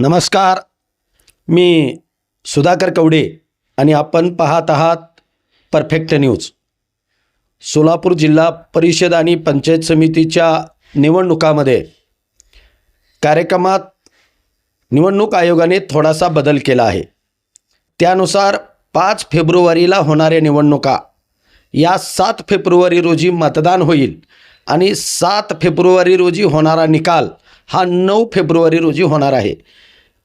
नमस्कार. मी सुधाकर कवडे आणि आपण पाहत आहात परफेक्ट न्यूज सोलापूर जिल्हा परिषद आणि पंचायत समितीच्या निवडणुकामध्ये कार्यक्रमात निवडणूक आयोगाने थोडासा बदल केला आहे. त्यानुसार पाच फेब्रुवारीला होणाऱ्या निवडणुका या सात फेब्रुवारी रोजी मतदान होईल आणि सात फेब्रुवारी रोजी होणारा निकाल हा नऊ फेब्रुवारी रोजी होणार आहे.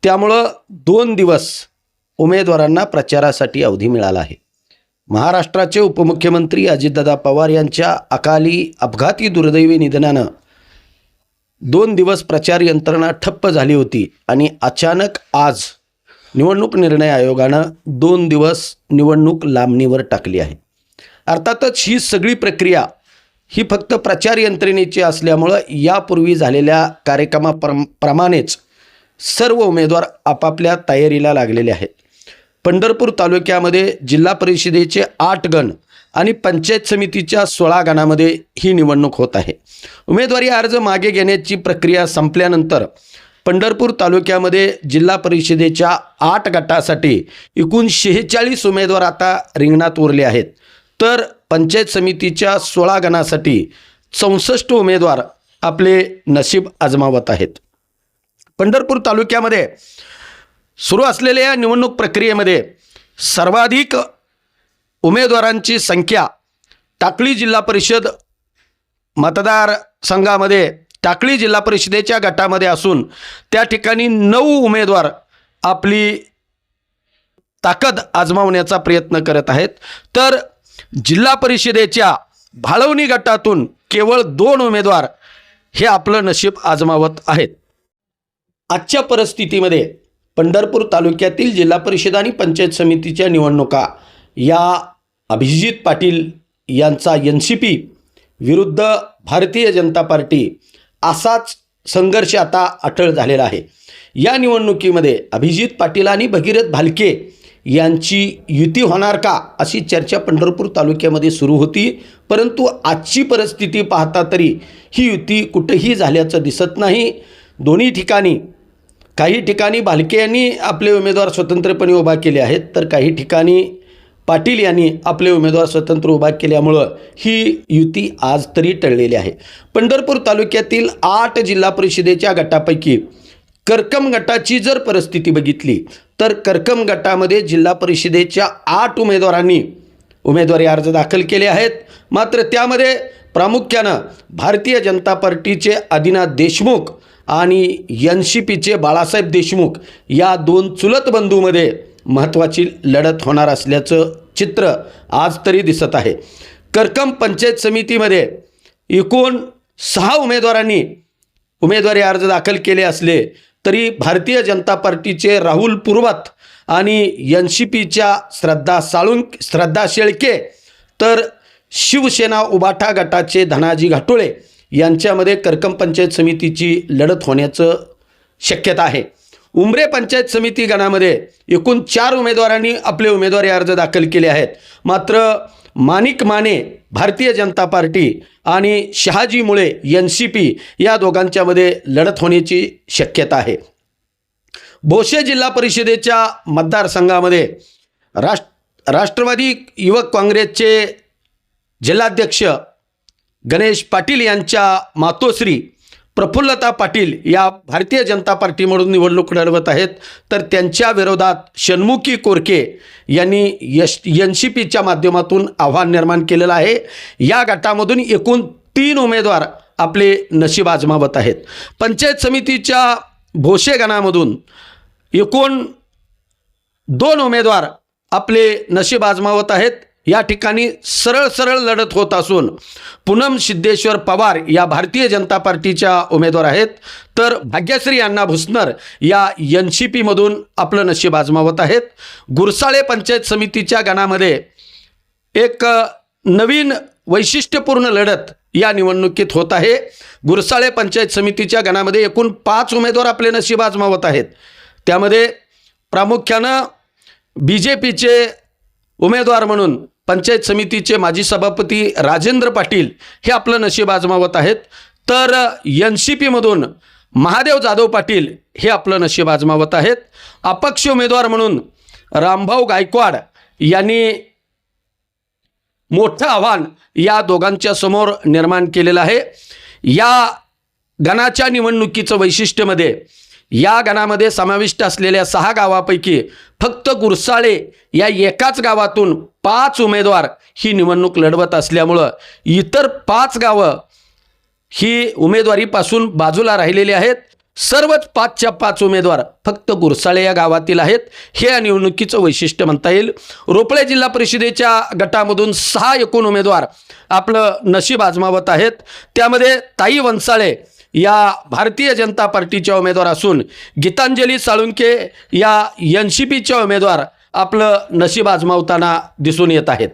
त्यामुळं दोन दिवस उमेदवारांना प्रचारासाठी अवधी मिळाला आहे. महाराष्ट्राचे उपमुख्यमंत्री अजितदादा पवार यांच्या अकाली अपघाती दुर्दैवी निधनानं दोन दिवस प्रचार यंत्रणा ठप्प झाली होती आणि अचानक आज निवडणूक निर्णय आयोगानं दोन दिवस निवडणूक लांबणीवर टाकली आहे. अर्थातच ही सगळी प्रक्रिया ही फक्त प्रचार यंत्रणेची असल्यामुळं यापूर्वी झालेल्या कार्यक्रमाप्रमाणेच प्रमाणेच सर्व उमेदवार आपापल्या तयारीला लागलेले आहेत. पंढरपूर तालुक्यामध्ये जिल्हा परिषदेचे आठ गण आणि पंचायत समितीच्या सोळा गणामध्ये ही निवडणूक होत आहे. उमेदवारी अर्ज मागे घेण्याची प्रक्रिया संपल्यानंतर पंढरपूर तालुक्यामध्ये जिल्हा परिषदेच्या आठ गटासाठी एकूण शेहेचाळीस उमेदवार आता रिंगणात उरले आहेत. तर पंचायत समितीच्या सोळा गणासाठी चौसष्ट उमेदवार आपले नशीब आजमावत आहेत. पंढरपूर तालुक्यामध्ये सुरू असलेल्या या निवडणूक प्रक्रियेमध्ये सर्वाधिक उमेदवारांची संख्या टाकळी जिल्हा परिषद मतदारसंघामध्ये टाकळी जिल्हा परिषदेच्या गटामध्ये असून त्या ठिकाणी नऊ उमेदवार आपली ताकद आजमावण्याचा प्रयत्न करत आहेत. तर जिल्हा परिषदेच्या भाळवणी गटातून केवळ दोन उमेदवार हे आपलं नशीब आजमावत आहेत. आजच्या परिस्थितीमध्ये पंढरपूर तालुक्यातील जिल्हा परिषद आणि पंचायत समितीच्या निवडणुका या अभिजित पाटील यांचा एन सी पी विरुद्ध भारतीय जनता पार्टी असाच संघर्ष आता अटळ झालेला आहे. या निवडणुकीमध्ये अभिजित पाटील आणि भगीरथ भालके यांची युती होणार का अशी चर्चा पंढरपूर तालुक्यामध्ये सुरू होती. परंतु आजची परिस्थिती पाहता तरी ही युती कुठेही झाल्याचं दिसत नाही. दोन्ही ठिकाणी काही ठिकाणी भालके यांनी आपले उमेदवार स्वतंत्रपणे उभा केले आहेत तर काही ठिकाणी पाटील यांनी आपले उमेदवार स्वतंत्र उभा केल्यामुळं ही युती आज तरी टळलेली आहे. पंढरपूर तालुक्यातील आठ जिल्हा परिषदेच्या गटापैकी करकम गटाची जर परिस्थिती बघितली तर करकम गटामध्ये जिल्हा परिषदेच्या आठ उमेदवारांनी उमेदवारी अर्ज दाखल केले आहेत. मात्र त्यामध्ये प्रामुख्यानं भारतीय जनता पार्टीचे आदिनाथ देशमुख आणि एन सी पीचे बाळासाहेब देशमुख या दोन चुलत बंधूमध्ये महत्त्वाची लढत होणार असल्याचं चित्र आज तरी दिसत आहे. करकम पंचायत समितीमध्ये एकूण सहा उमेदवारांनी उमेदवारी अर्ज दाखल केले असले तरी भारतीय जनता पार्टीचे राहुल पूर्वत आणि एन सी पीच्या श्रद्धा साळुंक श्रद्धा शेळके तर शिवसेना उबाठा गटाचे धनाजी घाटोळे यांच्यामध्ये करकम पंचायत समितीची लढत होण्याचं शक्यता आहे. उमरे पंचायत समिती गणामध्ये एकूण चार उमेदवारांनी आपले उमेदवारी अर्ज दाखल केले आहेत. मात्र माणिक माने भारतीय जनता पार्टी आणि शहाजी मुळे एन सी पी या दोघांच्यामध्ये लढत होण्याची शक्यता आहे. भोसे जिल्हा परिषदेच्या मतदारसंघामध्ये राष्ट्र राष्ट्रवादी युवक काँग्रेसचे जिल्हाध्यक्ष गणेश पाटील यांच्या मातोश्री प्रफुल्लता पाटील या भारतीय जनता पार्टीमधून निवडणूक लढवत आहेत. तर त्यांच्या विरोधात षण्मुखी कोरके यांनी यश एन सी पीच्या माध्यमातून आव्हान निर्माण केलेलं आहे. या गटामधून एकूण तीन उमेदवार आपले नशीब आजमावत आहेत. पंचायत समितीच्या भोसे गणामधून एकूण दोन उमेदवार आपले नशीब आजमावत आहेत. या ठिकाणी सरळ सरळ लढत होत असून पूनम सिद्धेश्वर पवार या भारतीय जनता पार्टीच्या उमेदवार आहेत. तर भाग्यश्री अण्णा भुसनर या एन सी पीमधून आपलं नशीब आजमावत आहेत. गुरसाळे पंचायत समितीच्या गणामध्ये एक नवीन वैशिष्ट्यपूर्ण लढत या निवडणुकीत होत आहे. गुरसाळे पंचायत समितीच्या गणामध्ये एकूण पाच उमेदवार आपले नशीब आजमावत आहेत. त्यामध्ये प्रामुख्यानं बी जे पीचे उमेदवार म्हणून पंचायत समितीचे माजी सभापती राजेंद्र पाटील हे आपलं नशीब आजमावत आहेत. तर एन सी पीमधून महादेव जाधव पाटील हे आपलं नशीब आजमावत आहेत. अपक्ष उमेदवार म्हणून रामभाऊ गायकवाड यांनी मोठं आव्हान या दोघांच्या समोर निर्माण केलेलं आहे. या गणाच्या निवडणुकीचं वैशिष्ट्यमध्ये या गणामध्ये समाविष्ट असलेल्या सहा गावापैकी फक्त गुरसाळे या एकाच गावातून पाच उमेदवार ही निवडणूक लढवत असल्यामुळं इतर पाच गावं ही उमेदवारीपासून बाजूला राहिलेली आहेत. सर्वच पाचच्या पाच उमेदवार फक्त गुरसाळे या गावातील आहेत. हे या निवडणुकीचं वैशिष्ट्य म्हणता येईल. रोपळे जिल्हा परिषदेच्या गटामधून सहा एकूण उमेदवार आपलं नशीब आजमावत आहेत. त्यामध्ये ताई वंसाळे या भारतीय जनता पार्टीच्या उमेदवार असून गीतांजली साळुंके या एन सी पीच्या उमेदवार आपलं नशीब आजमावताना दिसून येत आहेत.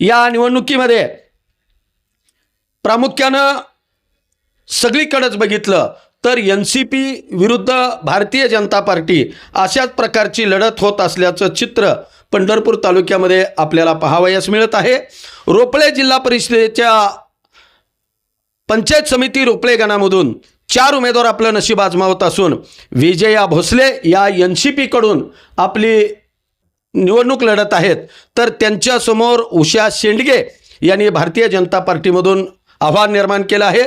या निवडणुकीमध्ये प्रामुख्यानं सगळीकडंच बघितलं तर एन सी पी विरुद्ध भारतीय जनता पार्टी अशाच प्रकारची लढत होत असल्याचं चित्र पंढरपूर तालुक्यामध्ये आपल्याला पाहावयास मिळत आहे. रोपळे जिल्हा परिषदेच्या पंचायत समिती रोपळे गणामधून चार उमेदवार आपलं नशीब आजमावत असून विजया भोसले या एन सी पीकडून आपली निवडणूक लढत आहेत. तर त्यांच्यासमोर उषा शेंडगे यांनी भारतीय जनता पार्टीमधून आव्हान निर्माण केलं आहे.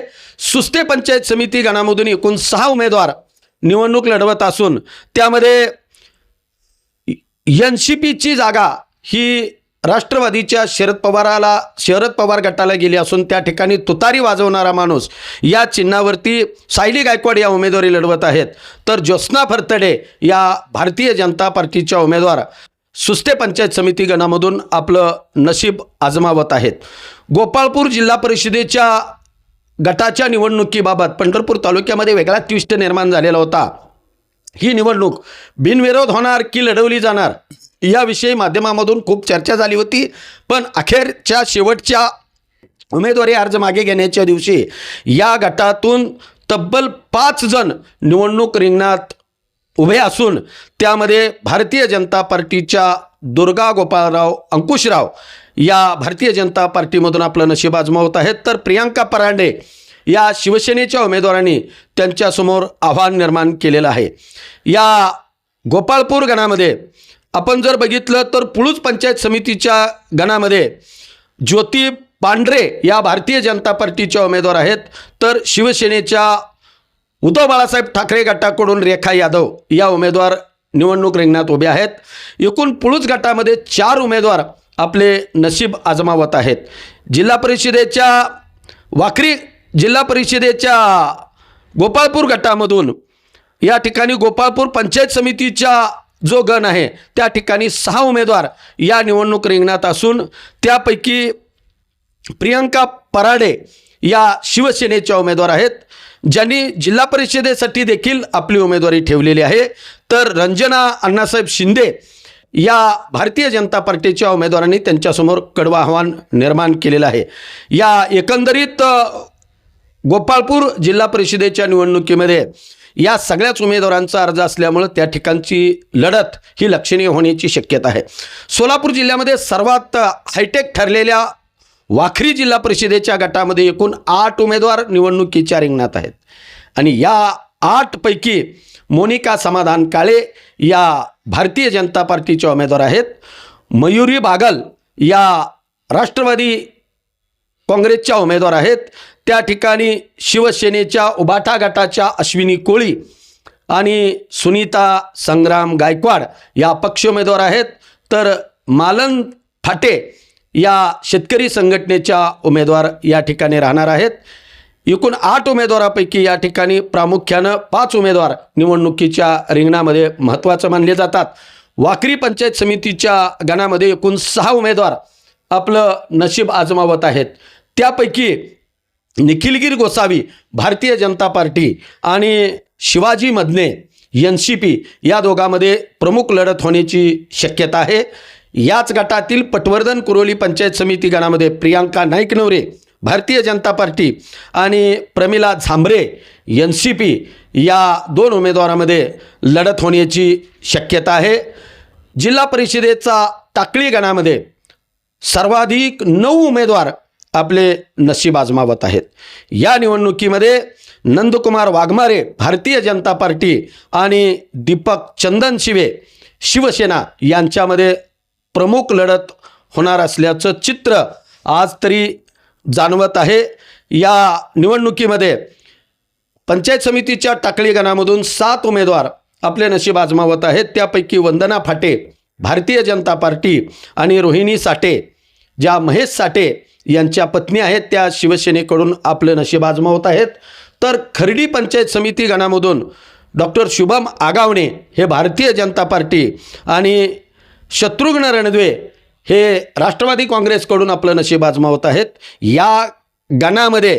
सुस्ते पंचायत समिती गणामधून एकूण सहा उमेदवार निवडणूक लढवत असून त्यामध्ये एन सी पीची जागा ही राष्ट्रवादीच्या शरद पवाराला शरद पवार गटाला गेली असून त्या ठिकाणी तुतारी वाजवणारा माणूस या चिन्हावरती सायली गायकवाड या उमेदवारी लढवत आहेत. तर ज्योत्स्ना फरतडे या भारतीय जनता पार्टीच्या उमेदवार सुस्ते पंचायत समिती गणामधून आपलं नशीब आजमावत आहेत. गोपाळपूर जिल्हा परिषदेच्या गटाच्या निवडणुकीबाबत पंढरपूर तालुक्यामध्ये वेगळा ट्विस्ट निर्माण झालेला होता. ही निवडणूक बिनविरोध होणार की लढवली जाणार? याविषयी माध्यमामधून खूप चर्चा झाली होती. पण अखेरच्या शेवटच्या उमेदवारी अर्ज मागे घेण्याच्या दिवशी या गटातून तब्बल पाच जण निवडणूक रिंगणात उभे असून त्यामध्ये भारतीय जनता पार्टीच्या दुर्गा गोपाळराव अंकुशराव या भारतीय जनता पार्टीमधून आपलं नशीब आजमावत आहेत. तर प्रियांका परांडे या शिवसेनेच्या उमेदवारांनी त्यांच्यासमोर आव्हान निर्माण केलेलं आहे. या गोपाळपूर गणामध्ये आपण जर बघितलं तर पुळूज पंचायत समितीच्या गणामध्ये ज्योती पांढरे या भारतीय जनता पार्टीच्या उमेदवार आहेत. तर शिवसेनेच्या उद्धव बाळासाहेब ठाकरे गटाकडून रेखा यादव या उमेदवार निवडणूक रिंगणात उभे आहेत. एकूण पुळूज गटामध्ये चार उमेदवार आपले नशीब आजमावत आहेत. जिल्हा परिषदेच्या वाखरी जिल्हा परिषदेच्या गोपाळपूर गटामधून या ठिकाणी गोपाळपूर पंचायत समितीच्या जो गण आहे त्या ठिकाणी सहा उमेदवार या निवडणूक रिंगणात असून त्यापैकी प्रियंका पराडे या शिवसेनेच्या उमेदवार आहेत ज्यांनी जिल्हा परिषदेसाठी देखील आपली उमेदवारी ठेवलेली आहे. तर रंजना अण्णासाहेब शिंदे या भारतीय जनता पार्टीच्या उमेदवारांनी त्यांच्यासमोर कडवा आव्हान निर्माण केलेलं आहे. या एकंदरीत गोपाळपूर जिल्हा परिषदेच्या निवडणुकीमध्ये या सगळ्याच उमेदवारांचा अर्ज असल्यामुळं त्या ठिकाणची लढत ही लक्षणीय होण्याची शक्यता आहे. सोलापूर जिल्ह्यामध्ये सर्वात हायटेक ठरलेल्या वाखरी जिल्हा परिषदेच्या गटामध्ये एकूण आठ उमेदवार निवडणुकीच्या रिंगणात आहेत. आणि या आठपैकी मोनिका समाधान काळे या भारतीय जनता पार्टीच्या उमेदवार आहेत. मयुरी बागल या राष्ट्रवादी काँग्रेसच्या उमेदवार आहेत. त्या ठिकाणी शिवसेनेच्या उबाठा गटाच्या अश्विनी कोळी आणि सुनीता संग्राम गायकवाड या अपक्ष उमेदवार आहेत. तर मालन फाटे या शेतकरी संघटनेच्या उमेदवार या ठिकाणी राहणार आहेत. एकूण आठ उमेदवारापैकी या ठिकाणी प्रामुख्यानं पाच उमेदवार निवडणुकीच्या रिंगणामध्ये महत्त्वाचं मानले जातात. वाकरी पंचायत समितीच्या गणामध्ये एकूण सहा उमेदवार आपलं नशीब आजमावत आहेत. त्यापैकी निखिलगिर गोसावी भारतीय जनता पार्टी आणि Shivaji Madane N C P या दोघांमध्ये प्रमुख लढत होण्याची शक्यता आहे. याच गटातील पटवर्धन कुरोली पंचायत समिती गणामध्ये प्रियांका नाईकनवरे भारतीय जनता पार्टी आणि Pramila Zambare N C P या दोन उमेदवारामध्ये लढत होण्याची शक्यता आहे. जिल्हा परिषदेचा टाकळी गणामध्ये सर्वाधिक नऊ उमेदवार आपले नशीब आजमावत आहेत. या निवडणुकीमध्ये नंदकुमार वाघमारे भारतीय जनता पार्टी आणि दीपक चंदन शिवे शिवसेना यांच्यामध्ये प्रमुख लढत होणार असल्याचं चित्र आज तरी जाणवत आहे. या निवडणुकीमध्ये पंचायत समितीच्या टाकळी गणामधून सात उमेदवार आपले नशीब आजमावत आहेत. त्यापैकी वंदना फाटे भारतीय जनता पार्टी आणि रोहिणी साठे ज्या महेश साठे यांच्या पत्नी आहेत त्या शिवसेनेकडून आपलं नशीब आजमावत आहेत. तर खर्डी पंचायत समिती गणामधून डॉक्टर शुभम आगावणे हे भारतीय जनता पार्टी आणि शत्रुघ्न रणद्वे हे राष्ट्रवादी काँग्रेसकडून आपलं नशीब आजमावत आहेत. या गणामध्ये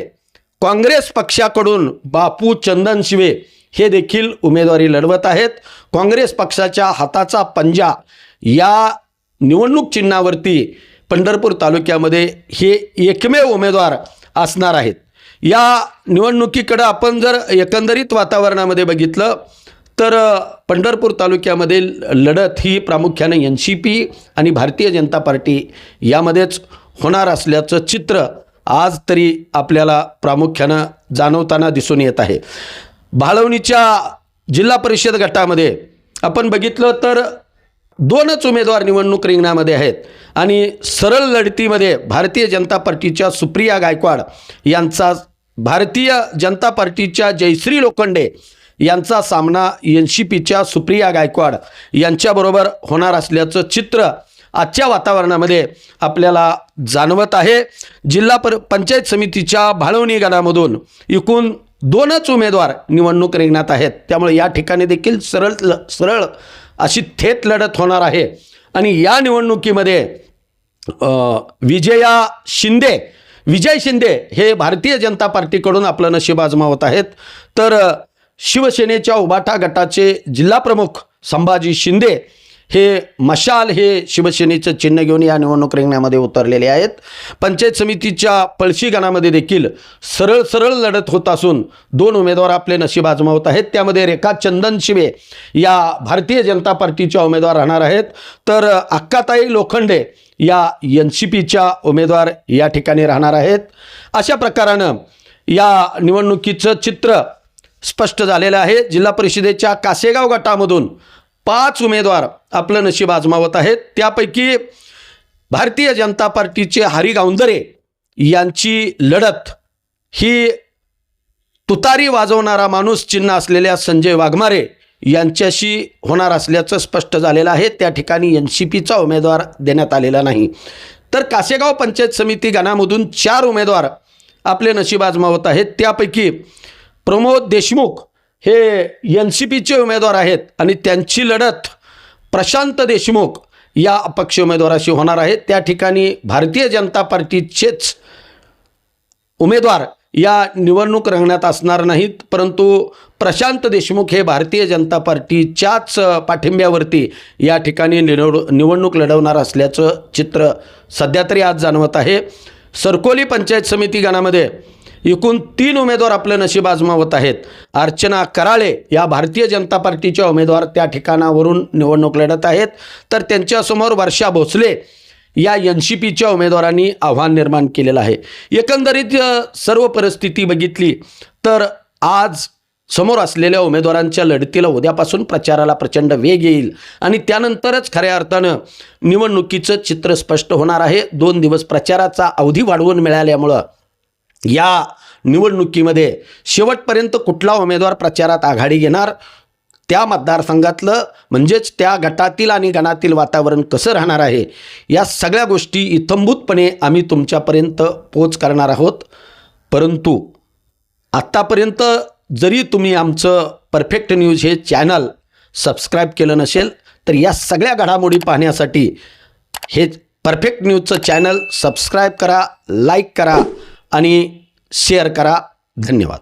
काँग्रेस पक्षाकडून बापू चंदन शिवे हे देखील उमेदवारी लढवत आहेत. काँग्रेस पक्षाच्या हाताचा पंजा या निवडणूक चिन्हावरती पंढरपूर तालुक्यामध्ये हे एकमेव उमेदवार असणार आहेत. या निवडणुकीकडं आपण जर एकंदरीत वातावरणामध्ये बघितलं तर पंढरपूर तालुक्यामध्ये लढत ही प्रामुख्याने एन सी पी आणि भारतीय जनता पार्टी यामध्येच होणार असल्याचं चित्र आज तरी आपल्याला प्रामुख्यानं जाणवताना दिसून येत आहे. भाळवणीच्या जिल्हा परिषद गटामध्ये आपण बघितलं तर दोनच उमेदवार निवडणूक रिंगणामध्ये आहेत. आणि सरळ लढतीमध्ये भारतीय जनता पार्टीच्या सुप्रिया गायकवाड यांचा भारतीय जनता पार्टीच्या जयश्री लोखंडे यांचा सामना एन सी पीच्या सुप्रिया गायकवाड यांच्याबरोबर होणार असल्याचं चित्र आजच्या वातावरणामध्ये आपल्याला जाणवत आहे. जिल्हा पर पंचायत समितीच्या भाळवणी गणामधून एकूण दोनच उमेदवार निवडणूक रिंगणात आहेत. त्यामुळे या ठिकाणी देखील सरळ ल सरळ अशी थेट लढत होणार आहे. आणि या निवडणुकीमध्ये विजया शिंदे विजय शिंदे हे भारतीय जनता पार्टीकडून आपलं नशीब आजमावत आहेत. तर शिवसेनेच्या उबाटा गटाचे जिल्हाप्रमुख संभाजी शिंदे हे मशाल हे शिवसेनेचं चिन्ह घेऊन या निवडणूक रिंगणामध्ये उतरलेले आहेत. पंचायत समितीच्या पळशी गणामध्ये देखील सरळ सरळ लढत होत असून दोन उमेदवार आपले नशीब आजमावत आहेत. त्यामध्ये रेखा चंदन शिवे या भारतीय जनता पार्टीच्या उमेदवार राहणार आहेत. तर अक्काताई लोखंडे या एन सी पीच्या उमेदवार या ठिकाणी राहणार आहेत. अशा प्रकारानं या निवडणुकीचं चित्र स्पष्ट झालेलं आहे. जिल्हा परिषदेच्या कासेगाव गटामधून पाच उमेदवार आपलं नशीब आजमावत आहेत. त्यापैकी भारतीय जनता पार्टीचे हरी गावंदरे यांची लढत ही तुतारी वाजवणारा माणूस चिन्ह असलेल्या संजय वाघमारे यांच्याशी होणार असल्याचं स्पष्ट झालेलं आहे. त्या ठिकाणी एन सी पीचा उमेदवार देण्यात आलेला नाही. तर कासेगाव पंचायत समिती गणामधून चार उमेदवार आपले नशीब आजमावत आहेत. त्यापैकी प्रमोद देशमुख हे एन सी पीचे उमेदवार आहेत आणि त्यांची लढत प्रशांत देशमुख या अपक्ष उमेदवाराशी होणार आहे. त्या ठिकाणी भारतीय जनता पार्टीचेच उमेदवार या निवडणूक रंगण्यात असणार नाहीत. परंतु प्रशांत देशमुख हे भारतीय जनता पार्टीच्याच पाठिंब्यावरती या ठिकाणी निवड निवडणूक लढवणार असल्याचं चित्र सध्या तरी आज जाणवत आहे. सरकोली पंचायत समिती गणामध्ये एकूण तीन उमेदवार आपलं नशीब आजमावत आहेत. अर्चना कराळे या भारतीय जनता पार्टीच्या उमेदवार त्या ठिकाणावरून निवडणूक लढत आहेत. तर त्यांच्यासमोर वर्षा भोसले या एन सी पीच्या उमेदवारांनी आव्हान निर्माण केलेलं आहे. एकंदरीत सर्व परिस्थिती बघितली तर आज समोर असलेल्या उमेदवारांच्या लढतीला उद्यापासून प्रचाराला प्रचंड वेग येईल. आणि त्यानंतरच खऱ्या अर्थानं निवडणुकीचं चित्र स्पष्ट होणार आहे. दोन दिवस प्रचाराचा अवधी वाढवून मिळाल्यामुळं या निवडणुकीमध्ये शेवटपर्यंत कुठला उमेदवार प्रचारात आघाडी घेणार? त्या मतदारसंघातलं म्हणजेच त्या गटातील आणि गणातील वातावरण कसं राहणार आहे? या सगळ्या गोष्टी इथंभूतपणे आम्ही तुमच्यापर्यंत पोच करणार आहोत. परंतु आत्तापर्यंत जरी तुम्ही आमचं परफेक्ट न्यूज हे चॅनल सबस्क्राईब केलं नसेल तर या सगळ्या घडामोडी पाहण्यासाठी हे परफेक्ट न्यूजचं चॅनल सबस्क्राईब करा लाईक करा आणि शेअर करा. धन्यवाद.